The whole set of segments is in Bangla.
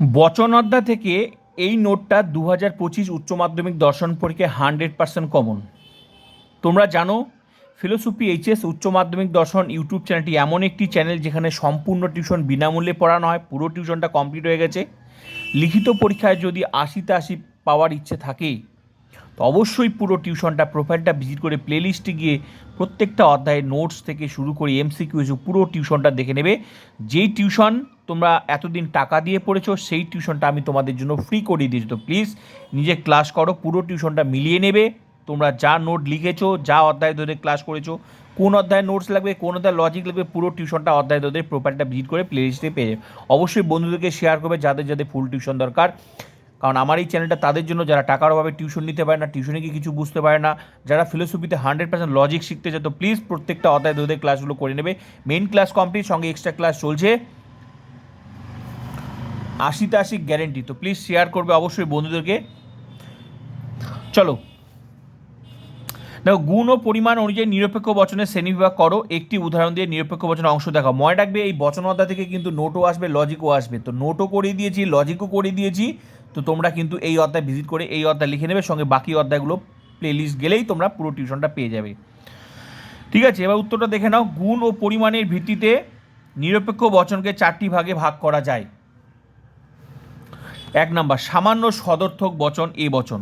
বচন অধ্যায় থেকে এই নোটটা দু হাজার পঁচিশ উচ্চ মাধ্যমিক দর্শন পরীক্ষায় হান্ড্রেড পার্সেন্ট কমন। তোমরা জানো, ফিলোসফি এইচএস উচ্চ মাধ্যমিক দর্শন ইউটিউব চ্যানেলটি এমন একটি চ্যানেল যেখানে সম্পূর্ণ টিউশন বিনামূল্যে পড়ানো হয়, পুরো টিউশনটা কমপ্লিট হয়ে গেছে। লিখিত পরীক্ষায় যদি আশিতে আশি পাওয়ার ইচ্ছে থাকে তো অবশ্যই পুরো টিউশনটা প্রোফাইলটা ভিজিট করে প্লেলিস্টে গিয়ে প্রত্যেকটা অধ্যায়ে নোটস থেকে শুরু করে এমসিকিউ পুরো টিউশনটা দেখে নেবে। যেই টিউশন তোমরা এতদিন টাকা দিয়ে পড়েছো, সেই টিউশনটা আমি তোমাদের জন্য ফ্রি করে দিয়েছি। তো প্লিজ নিজে ক্লাস করো, পুরো টিউশনটা মিলিয়ে নেবে। তোমরা যা নোট লিখেছো, যা অধ্যায় ধরে ক্লাস করেছ, কোন অধ্যায় নোটস লাগবে, কোন অধ্যায় লজিক লাগবে, পুরো টিউশনটা অধ্যায় ধরে প্রোফাইলটা ভিজিট করে প্লেলিস্টে পেয়ে যাবে। অবশ্যই বন্ধুদেরকে শেয়ার করবে যাদের যাদের ফুল টিউশন দরকার। কারণ আমার এই চ্যানেলটা তাদের জন্য যারা টাকার অভাবে টিউশন নিতে পারে না, টিউশনে কি কিছু বুঝতে পারে না, যারা ফিলোসফিতে হান্ড্রেড পার্সেন্ট লজিক শিখতে চায়, তো প্লিজ প্রত্যেকটা অধ্যায় দোদের ক্লাসগুলো করে নেবে। মেন ক্লাস কমপ্লিট সঙ্গে এক্সট্রা ক্লাস চলছে। আশিতে আশি গ্যারেন্টি তো প্লিজ শেয়ার করবে অবশ্যই বন্ধুদেরকে। চলো। দেখো, গুণ ও পরিমাণ অনুযায়ী নিরপেক্ষ বচনের শ্রেণীবিভাগ করো। একটি উদাহরণ দিয়ে নিরপেক্ষ বচনের অংশ দেখাও। মনে রাখবে, এই বচন অধ্যায় থেকে কিন্তু নোটও আসবে লজিকও আসবে। তো নোটও করে দিয়েছি লজিকও করে দিয়েছি। তো তোমরা কিন্তু এই অধ্যায় ভিজিট করে এই অধ্যায় লিখে নেবে, সঙ্গে বাকি অধ্যায়গুলো প্লেলিস্ট গেলেই তোমরা পুরো টিউশনটা পেয়ে যাবে। ঠিক আছে, এবার উত্তরটা দেখে নাও। গুণ ও পরিমাণের ভিত্তিতে নিরপেক্ষ বচনকে চারটি ভাগে ভাগ করা যায়। এক নাম্বার, সামান্য সদর্থক বচন এ বচন।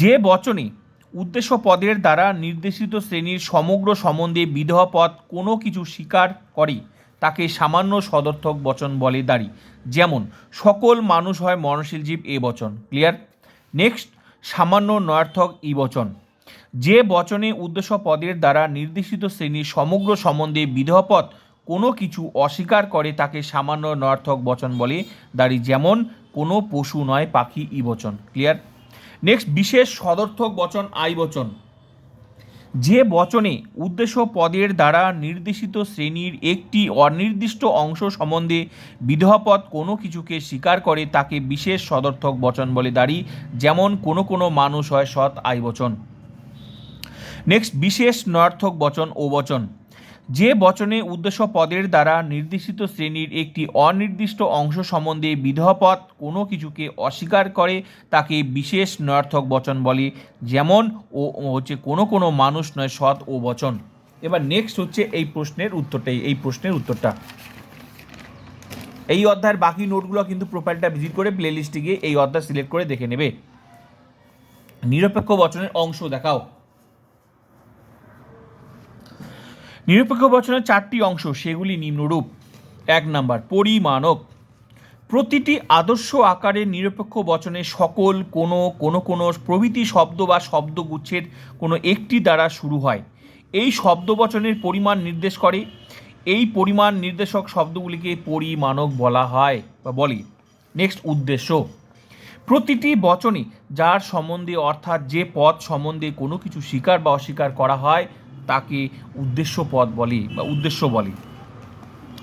যে বচনে উদ্দেশ্য পদের দ্বারা নির্দেশিত শ্রেণির সমগ্র সম্বন্ধে বিধবা পদ কোনো কিছু স্বীকার করে তাকে সামান্য সদর্থক বচন বলে দাঁড়ি। যেমন, সকল মানুষ হয় মনশীল জীব এ বচন। ক্লিয়ার? নেক্সট, সামান্য নয়ার্থক ই বচন। যে বচনে উদ্দেশ্য পদের দ্বারা নির্দেশিত শ্রেণির সমগ্র সম্বন্ধে বিধবা পদ কোনো কিছু অস্বীকার করে তাকে সামান্য নয়ার্থক বচন বলে দাঁড়ি, যেমন, কোনো পশু নয়, পাখি ই বচন। ক্লিয়ার? নেক্সট, বিশেষ সদর্থক বচন আই বচন। যে বচনে উদ্দেশ্য পদের দ্বারা নির্দেশিত শ্রেণির একটি অনির্দিষ্ট অংশ সম্বন্ধে বিধবাপদ কোনো কিছুকে স্বীকার করে তাকে বিশেষ সদর্থক বচন বলে দাঁড়ি, যেমন কোনো কোনো মানুষ হয় সৎ আয় বচন। নেক্সট বিশেষ নর্থক বচন ও বচন। যে বচনে উদ্দেশ্য পদের দ্বারা নির্দেশিত শ্রেণির একটি অনির্দিষ্ট অংশ সম্বন্ধে বিধপদ কোনো কিছুকে অস্বীকার করে, তাকে বিশেষ নয়ার্থক বচন বলে। যেমন, ও হচ্ছে কোনো কোনো মানুষ নয়, সৎ ও বচন। এবার নেক্সট হচ্ছে এই প্রশ্নের উত্তরটাই এই প্রশ্নের উত্তরটা। এই অধ্যায়ের বাকি নোটগুলো কিন্তু প্রোফাইলটা ভিজিট করে প্লেলিস্টে গিয়ে এই অধ্যায় সিলেক্ট করে দেখে নেবে। নিরপেক্ষ বচনের অংশ দেখাও। নিরপেক্ষ বচনের চারটি অংশ, সেগুলি নিম্নরূপ। এক নাম্বার, পরিমাণক। প্রতিটি আদর্শ আকারে নিরপেক্ষ বচনে সকল কোনো কোনো কোনো প্রভৃতি শব্দ বা শব্দগুচ্ছের কোনো একটি দ্বারা শুরু হয়। এই শব্দ বচনের পরিমাণ নির্দেশ করে। এই পরিমাণ নির্দেশক শব্দগুলিকে পরিমাণক বলা হয় বা বলি। নেক্সট, উদ্দেশ্য। প্রতিটি বচনে যার সম্বন্ধে, অর্থাৎ যে পদ সম্বন্ধে কোনো কিছু স্বীকার বা অস্বীকার করা হয় তাকে উদ্দেশ্য পদ বলে বা উদ্দেশ্য বলে।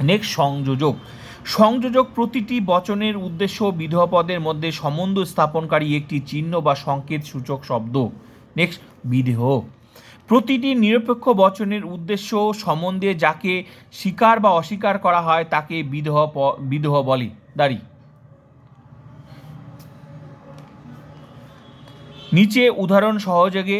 নেক্সট সংযোজক। সংযোজক প্রতিটি বচনের উদ্দেশ্য বিধবা পদের মধ্যে সম্বন্ধ স্থাপনকারী একটি চিহ্ন বা সংকেত সূচক শব্দ। নেক্সট বিদেহ প্রতিটি নিরপেক্ষ বচনের উদ্দেশ্য সম্বন্ধে যাকে স্বীকার বা অস্বীকার করা হয়, তাকে বিদেহ বিদেহ বলে। দাঁড়ি। নিচে উদাহরণ সহযোগে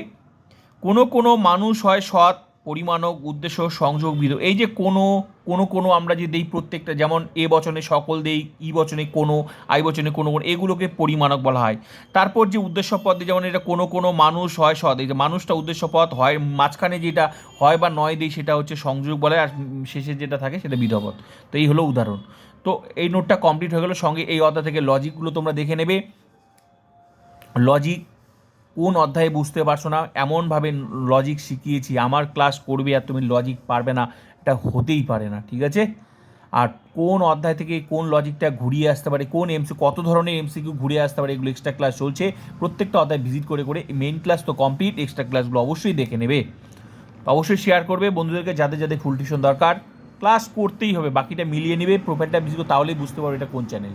কোনো কোনো মানুষ হয় সৎ, পরিমাণক, উদ্দেশ্য সংযোগ বিধ এই যে কোনো কোনো কোনো আমরা যে দেই প্রত্যেকটা, যেমন এ বচনে সকল দেই, ই বচনে কোনো, আই বচনে কোনো কোনো এগুলোকে পরিমাণক বলা হয়। তারপর যে উদ্দেশ্য পদ যেমন এটা কোনো কোনো মানুষ হয় সৎ, এই যে মানুষটা উদ্দেশ্য পদ হয়, মাঝখানে যেটা হয় বা নয় দেই, সেটা হচ্ছে সংযোগ বলে, আর শেষে যেটা থাকে সেটা বিধপদ তো এই হলো উদাহরণ। তো এই নোটটা কমপ্লিট হয়ে গেলো, সঙ্গে এই অধ্যায় থেকে লজিকগুলো তোমরা দেখে নেবে। লজিক কোন অধ্যায়ে বুঝতে পারছ না? এমনভাবে লজিক শিখিয়েছি, আমার ক্লাস করবে আর তুমি লজিক পারবে না। এটা হতেই পারে না, ঠিক আছে? আর কোন অধ্যায় থেকে কোন লজিকটা ঘুরিয়ে আসতে পারে, কোন এমসি কত ধরনের এমসিকিউ ঘুরিয়ে আসতে পারে, এগুলো এক্সট্রা ক্লাস চলছে। প্রত্যেকটা অধ্যায় ভিজিট করে করে মেন ক্লাস তো কমপ্লিট এক্সট্রা ক্লাসগুলো অবশ্যই দেখে নেবে। অবশ্যই শেয়ার করবে। বন্ধুদেরকে যাদের যাদের ফুল টিউশন দরকার ক্লাস করতেই হবে, বাকিটা মিলিয়ে নেবে প্রোফাইলটা ভিজিট তাহলেই বুঝতে পারবে এটা কোন চ্যানেল